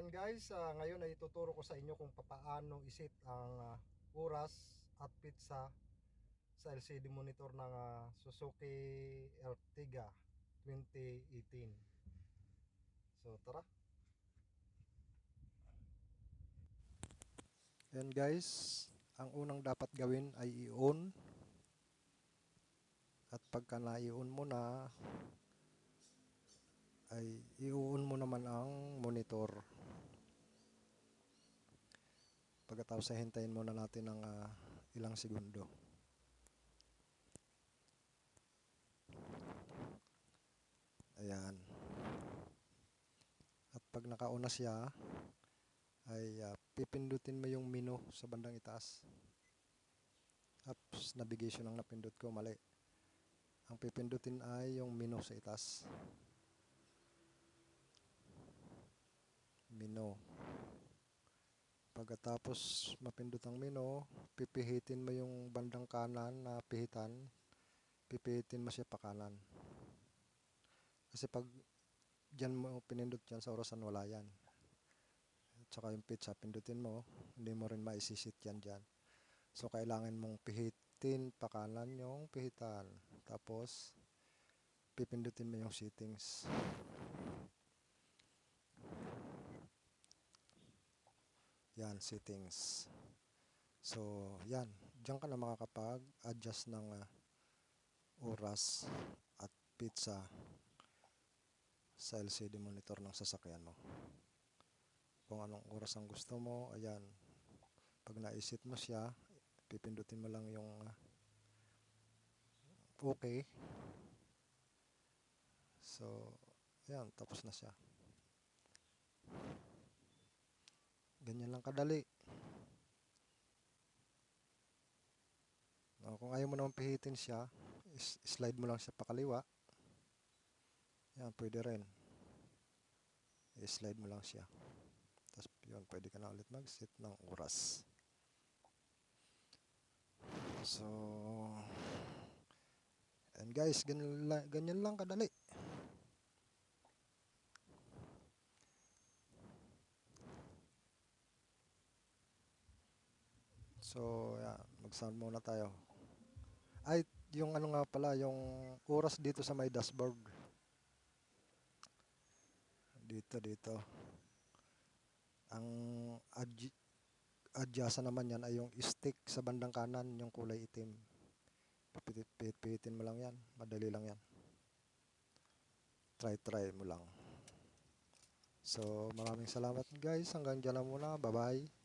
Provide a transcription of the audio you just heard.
Ayan guys, ah, ngayon ay ituturo ko sa inyo kung papaano isit ang ah, oras at pizza sa LCD monitor ng ah, Suzuki Ertiga 2018. So tara. Ayan guys, ang unang dapat gawin ay i-on. At pagka na-i-on mo na, ay i-on mo naman ang monitor. Pagkatapos ay hintayin muna natin ng ah, ilang segundo. Ayan. At pag nakauna siya, ay ah, pipindutin mo yung menu sa bandang itaas. Apps navigation ang napindot ko, mali. Ang pipindutin ay yung menu sa itaas. Menu. Pagkatapos mapindot ang menu, pipihitin mo yung bandang kanan na pihitan, pipihitin mo siya pa kanan. Kasi pag dyan mo pinindot yan sa orasan, wala yan. At saka yung pizza, pindutin mo, hindi mo rin maisisit yan dyan. So, kailangan mong pihitin pa kanan yung pihitan. Tapos, pipindutin mo yung settings. Yan, settings. So, yan. Diyan ka na makakapag-adjust ng ah, oras at pizza sa LCD monitor ng sasakyan mo. Kung anong oras ang gusto mo, ayan. Pag naisit mo siya, pipindutin mo lang yung ah, okay. So, ayan, tapos na siya. Ganyan lang kadali. No, kung ayaw mo naman pihitin siya, slide mo lang siya pakaliwa. Yan, pwede rin. I-slide mo lang siya. Tapos yun, pwede ka na ulit mag-set ng oras. So, and guys, ganyan lang, ganyan lang kadali. So, yeah, mag-sound muna tayo. Ay, yung ano nga pala, yung oras dito sa may dashboard. Dito, dito. Ang adj- adjasa naman yan ay yung stick sa bandang kanan, yung kulay itim. Pipitin mo lang yan. Madali lang yan. Try-try mo lang. So, maraming salamat guys. Hanggang dyan na muna. Bye-bye.